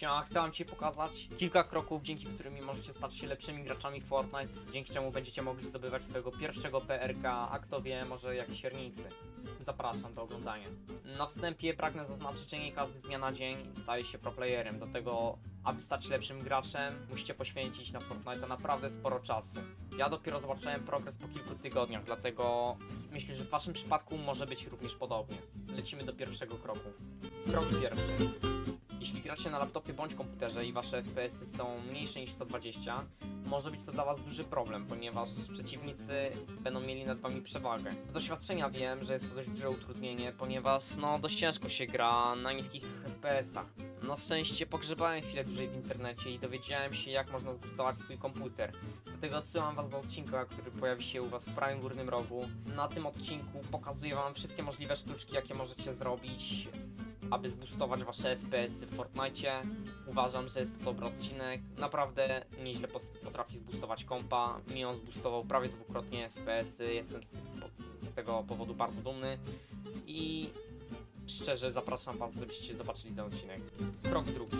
Siema, chcę wam dzisiaj pokazać kilka kroków, dzięki którymi możecie stać się lepszymi graczami Fortnite, dzięki czemu będziecie mogli zdobywać swojego pierwszego PRK, a kto wie, może jakieś Herniksy. Zapraszam do oglądania. Na wstępie pragnę zaznaczyć, że nie każdy dnia na dzień staje się proplayerem. Do tego, aby stać się lepszym graczem, musicie poświęcić na Fortnite naprawdę sporo czasu. Ja dopiero zobaczyłem progres po kilku tygodniach, dlatego myślę, że w waszym przypadku może być również podobnie. Lecimy do pierwszego kroku. Krok pierwszy. Jeśli gracie na laptopie bądź komputerze i wasze FPS-y są mniejsze niż 120, może być to dla was duży problem, ponieważ przeciwnicy będą mieli nad wami przewagę. Z doświadczenia wiem, że jest to dość duże utrudnienie, ponieważ no dość ciężko się gra na niskich FPS-ach. Na szczęście pogrzebałem chwilę dłużej w internecie i dowiedziałem się jak można zbustować swój komputer. Dlatego odsyłam was do odcinka, który pojawi się u was w prawym górnym rogu. Na tym odcinku pokazuję wam wszystkie możliwe sztuczki, jakie możecie zrobić, aby zboostować wasze FPS-y w Fortnite. Uważam, że jest to dobry odcinek. Naprawdę nieźle potrafi zboostować kompa. Mi on zboostował prawie dwukrotnie FPS-y. Jestem z, z tego powodu bardzo dumny. I szczerze zapraszam was, żebyście zobaczyli ten odcinek. Krok drugi.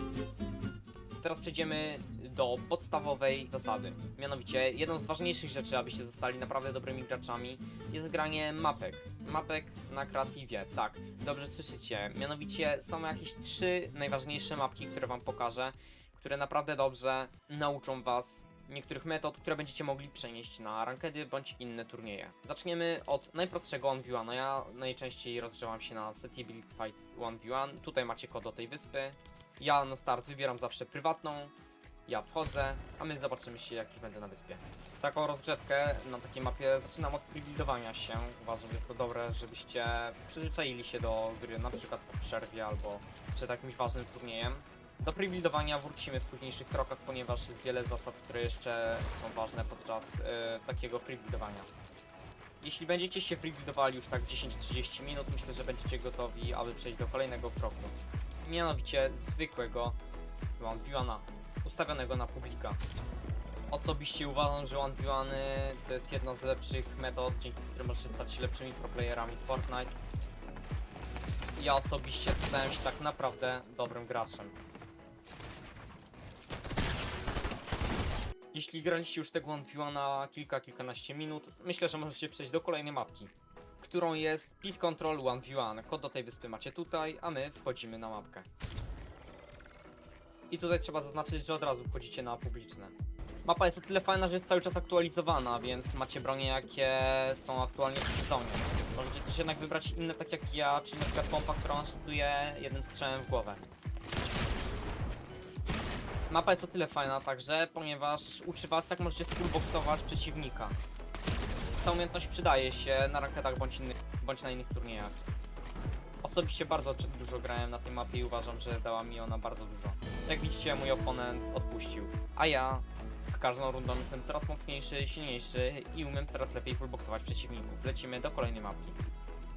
Teraz przejdziemy do podstawowej zasady. Mianowicie, jedną z ważniejszych rzeczy, abyście zostali naprawdę dobrymi graczami, jest granie mapek. Mapek na kreatywie, tak, dobrze słyszycie. Mianowicie są jakieś trzy najważniejsze mapki, które wam pokażę, które naprawdę dobrze nauczą was niektórych metod, które będziecie mogli przenieść na rankedy bądź inne turnieje. Zaczniemy od najprostszego 1v1. No ja najczęściej rozgrzewam się na City Build Fight 1v1. Tutaj macie kod do tej wyspy. Ja na start wybieram zawsze prywatną. Ja wchodzę, a my zobaczymy się jak już będę na wyspie. Taką rozgrzewkę na takiej mapie zaczynam od prebuildowania się. Uważam, że to dobre, żebyście przyzwyczaili się do gry na przykład po przerwie albo przed jakimś ważnym turniejem. Do prebuildowania wrócimy w późniejszych krokach, ponieważ jest wiele zasad, które jeszcze są ważne podczas e, takiego prebuildowania. Jeśli będziecie się freebuildowali już tak 10-30 minut, myślę, że będziecie gotowi, aby przejść do kolejnego kroku. Mianowicie zwykłego one v ustawionego na publika. Osobiście uważam, że one v to jest jedna z lepszych metod, dzięki którym możecie stać się lepszymi proplayerami Fortnite. Ja osobiście stałem się tak naprawdę dobrym graczem. Jeśli graliście już tego Onviewa na kilka, kilkanaście minut, myślę, że możecie przejść do kolejnej mapki, którą jest Peace Control One v One. Kod do tej wyspy macie tutaj, a my wchodzimy na mapkę. I tutaj trzeba zaznaczyć, że od razu wchodzicie na publiczne. Mapa jest o tyle fajna, że jest cały czas aktualizowana, więc macie bronie, jakie są aktualnie w sezonie. Możecie też jednak wybrać inne, tak jak ja, czyli na przykład pompa, która szutuje jednym strzałem w głowę. Mapa jest o tyle fajna także, ponieważ uczy was jak możecie skullboxować przeciwnika. Ta umiejętność przydaje się na rankedach bądź, innych, bądź na innych turniejach. Osobiście bardzo dużo grałem na tej mapie i uważam, że dała mi ona bardzo dużo. Jak widzicie, mój oponent odpuścił, a ja z każdą rundą jestem coraz mocniejszy, silniejszy i umiem coraz lepiej fullboxować przeciwników. Lecimy do kolejnej mapki.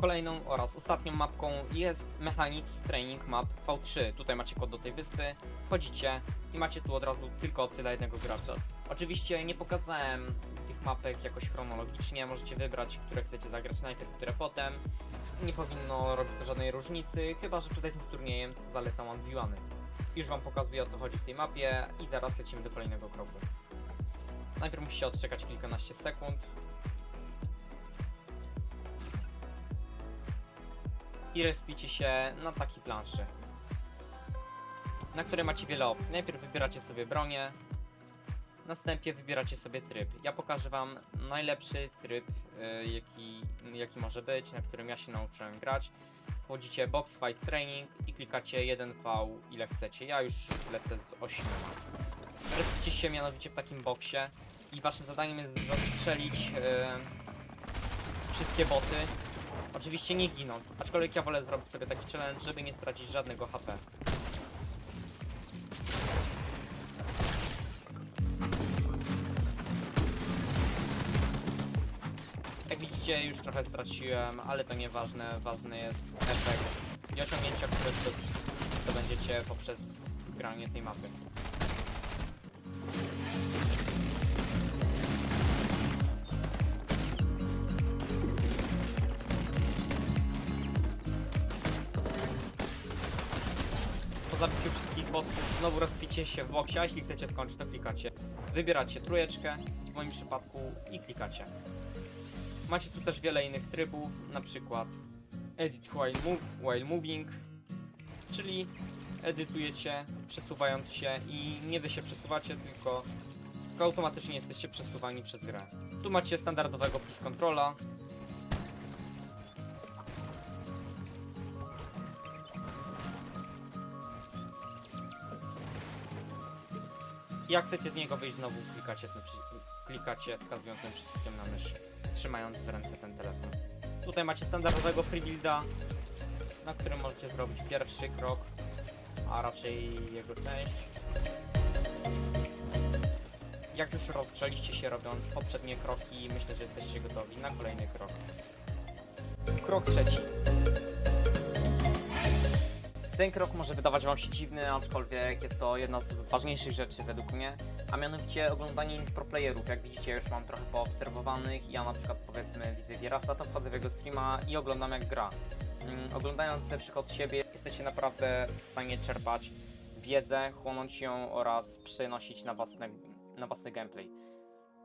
Kolejną oraz ostatnią mapką jest Mechanics Training Map V3. Tutaj macie kod do tej wyspy, wchodzicie i macie tu od razu tylko opcję dla jednego gracza. Oczywiście nie pokazałem tych mapek jakoś chronologicznie, możecie wybrać, które chcecie zagrać najpierw, które potem. Nie powinno robić to żadnej różnicy, chyba że przed jakimś turniejem to zalecam One Już wam pokazuję o co chodzi w tej mapie i zaraz lecimy do kolejnego kroku. Najpierw musicie odczekać kilkanaście sekund. I respicie się na takiej planszy, na której macie wiele opcji. Najpierw wybieracie sobie bronię, następnie wybieracie sobie tryb. Ja pokażę wam najlepszy tryb, y, jaki, jaki może być, na którym ja się nauczyłem grać. Wchodzicie Box Fight Training i klikacie 1V ile chcecie. Ja już lecę z 8. Respicie się mianowicie w takim boksie i waszym zadaniem jest rozstrzelić y, wszystkie boty. Oczywiście nie ginąc, aczkolwiek ja wolę zrobić sobie taki challenge, żeby nie stracić żadnego HP. Widzicie, już trochę straciłem, ale to nieważne. Ważny jest efekt i osiągnięcia, które to, to będziecie poprzez granie tej mapy. Po zabiciu wszystkich bo znowu rozpicie się w boksie, a jeśli chcecie skończyć, to klikacie. Wybieracie trójeczkę, w moim przypadku, i klikacie. Macie tu też wiele innych trybów, na przykład Edit while, move, while moving, czyli edytujecie przesuwając się i nie wy się przesuwacie, tylko, tylko automatycznie jesteście przesuwani przez grę. Tu macie standardowego Peace Controla, Jak chcecie z niego wyjść znowu klikacie, tym przy... klikacie wskazującym przyciskiem na myszy, trzymając w ręce ten telefon. Tutaj macie standardowego freebuilda, na którym możecie zrobić pierwszy krok, a raczej jego część. Jak już rozgrzaliście się robiąc poprzednie kroki, myślę, że jesteście gotowi na kolejny krok. Krok trzeci. Ten krok może wydawać Wam się dziwny, aczkolwiek jest to jedna z ważniejszych rzeczy według mnie, a mianowicie oglądanie innych proplayerów. Jak widzicie, już mam trochę poobserwowanych. Ja na przykład powiedzmy widzę Gierasa, to wchodzę w jego streama i oglądam jak gra. Mm, Oglądając lepszych od siebie, jesteście naprawdę w stanie czerpać wiedzę, chłonąć ją oraz przenosić na własne, na własny gameplay.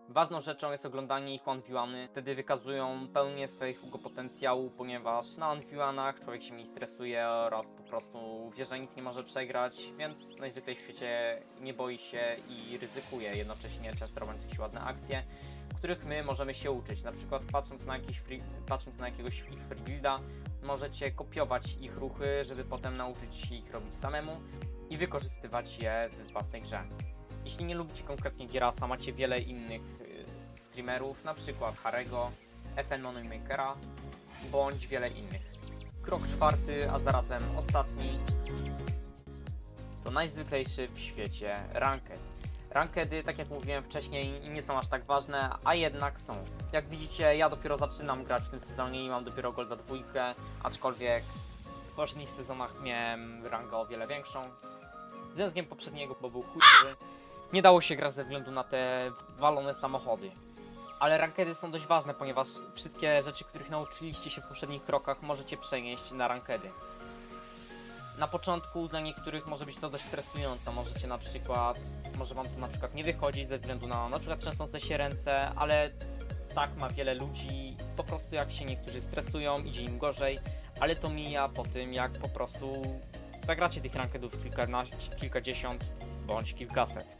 Ważną rzeczą jest oglądanie ich one wtedy wykazują pełnię swojego potencjału, ponieważ na one człowiek się mniej stresuje oraz po prostu wie, że nic nie może przegrać, więc najzwyczajniej w świecie nie boi się i ryzykuje, jednocześnie często robiąc jakieś ładne akcje, których my możemy się uczyć. Na przykład patrząc na, jakiś free, patrząc na jakiegoś ich freebuilda, możecie kopiować ich ruchy, żeby potem nauczyć się ich robić samemu i wykorzystywać je w własnej grze. Jeśli nie lubicie konkretnie Gierasa, macie wiele innych streamerów, przykład Harego, FN Moneymakera, bądź wiele innych. Krok czwarty, a zarazem ostatni, to najzwyklejszy w świecie ranked. Rankedy, tak jak mówiłem wcześniej, nie są aż tak ważne, a jednak są. Jak widzicie, ja dopiero zaczynam grać w tym sezonie i mam dopiero Golda dwójkę, aczkolwiek w poprzednich sezonach miałem rangę o wiele większą. Względem poprzedniego, bo był chudszy, nie dało się grać ze względu na te walone samochody. Ale rankedy są dość ważne, ponieważ wszystkie rzeczy, których nauczyliście się w poprzednich krokach, możecie przenieść na rankedy. Na początku dla niektórych może być to dość stresujące. Możecie na przykład, może wam to na przykład nie wychodzić ze względu na na przykład trzęsące się ręce, ale tak ma wiele ludzi. Po prostu jak się niektórzy stresują, idzie im gorzej, ale to mija po tym, jak po prostu zagracie tych rankedów kilkadziesiąt bądź kilkaset.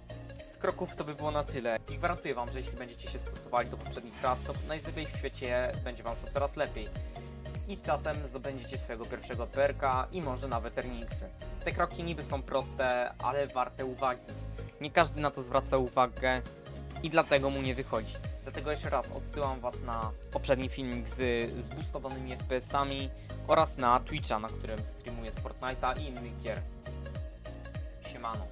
Z kroków to by było na tyle i gwarantuję Wam, że jeśli będziecie się stosowali do poprzednich lat, to najzwyczajniej w świecie będzie Wam szło coraz lepiej. I z czasem zdobędziecie swojego pierwszego perka i może nawet earningsy. Te kroki niby są proste, ale warte uwagi. Nie każdy na to zwraca uwagę i dlatego mu nie wychodzi. Dlatego jeszcze raz odsyłam Was na poprzedni filmik z zboostowanymi FPS-ami oraz na Twitcha, na którym streamuję z Fortnite'a i innych gier. Siemano.